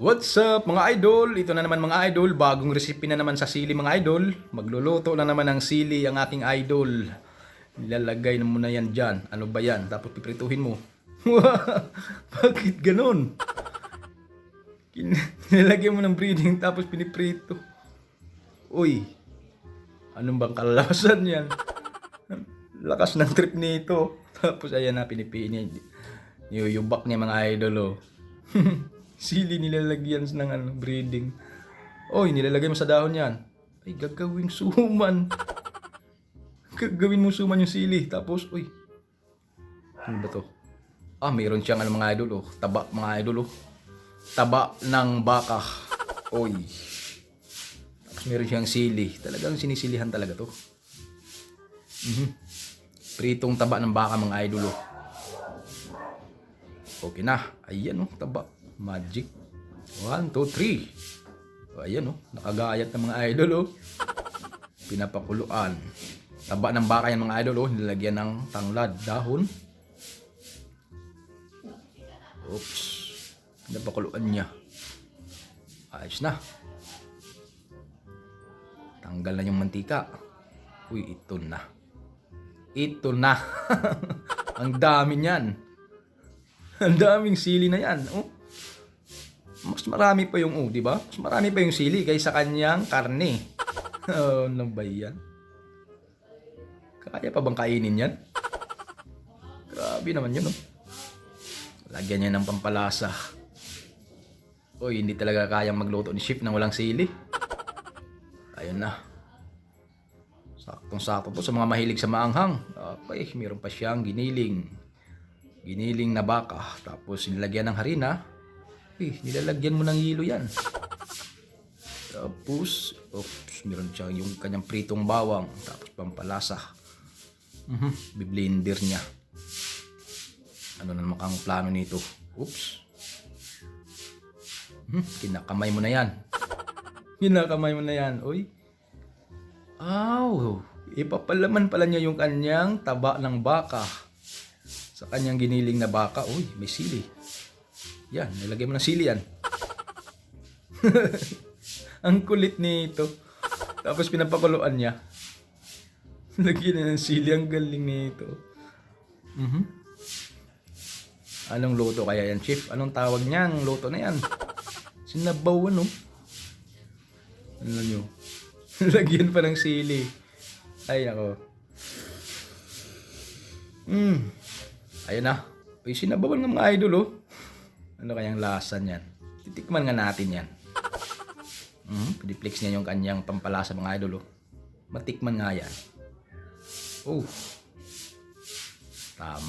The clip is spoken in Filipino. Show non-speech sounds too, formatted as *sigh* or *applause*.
What's up mga idol? Ito na naman mga idol, bagong recipe na naman sa sili mga idol. Magluluto na naman ng sili ang aking idol. Nilalagay na muna yan dyan. Ano ba yan? Tapos piprituhin mo. *laughs* Bakit ganun? *laughs* Nilalagyan mo ng breeding tapos piniprito. Uy, anong bang kalalasan yan? Lakas ng trip nito. *laughs* Tapos ayan na, pinipiin niya. Niyuyubak niya mga idol oh. Sili nilalagyan ng ano, breeding. Oy, nilalagay mo sa dahon yan. Ay, gagawing suman. Gagawin mo suman yung sili. Tapos, uy. Ano ba to? Ah, mayroon siyang ano mga idol oh. Taba mga idol oh. Taba ng baka. Oy. Tapos meron siyang sili. Talagang sinisilihan talaga to. Mhm. Pritong taba ng baka mga idol oh. Okay na. Ayan oh, taba. Magic. 1, 2, 3. Ayan oh, nakagayat ng mga idol oh. Pinapakuluan. Taba ng baka yan mga idol oh, nilagyan ng tanglad, dahon. Oops. Pinapakuluan niya. Ayos na. Tanggal na yung mantika. Uy, ito na. Ito na. *laughs* Ang dami niyan. Ang daming sili na yan. Oh. Mas marami pa yung, oh, di ba? Mas marami pa yung sili kaysa kanyang karne. *laughs* oh, ano ba yan? Kaya pa bang kainin yan? Grabe naman yun, oh. Lagyan niya ng pampalasa. Uy, hindi talaga kayang magluto ni Chef nang walang sili. Ayun na. Saktong-sakto po sa mga mahilig sa maanghang. Okay, meron pa siyang giniling. Giniling na baka. Tapos nilagyan ng harina. Eh, nilalagyan mo ng hilo yan. Tapos, oops, meron siyang yung kanyang pritong bawang. Tapos pampalasa. Mhm, biblender niya. Ano na naman ang plano nito? Oops. Hmm, kinakamay mo na yan. Kinakamay mo na yan. Uy. Aw, ipapalaman pala niya yung kanyang taba ng baka. Sa kanyang giniling na baka, uy, may sili. Yan, nilagay mo ng sili yan. *laughs* Ang kulit nito. Tapos pinapakuluan niya. *laughs* Lagyan na ng sili. Ang galing nito. Mhm. Anong luto kaya yan, Chief? Anong tawag niyan? Luto na yan. Sinabaw, ano? Ano nyo? *laughs* Lagyan pa ng sili. Ay, ako. Hmm. Ayun na. Uy, sinabawan ng mga idol, oh. Ano kayang lasa niyan? Titikman nga natin yan. Hmm, piniplex niya yung kanyang pampalasa mga idol, oh. Matikman nga yan. Oh. Tama.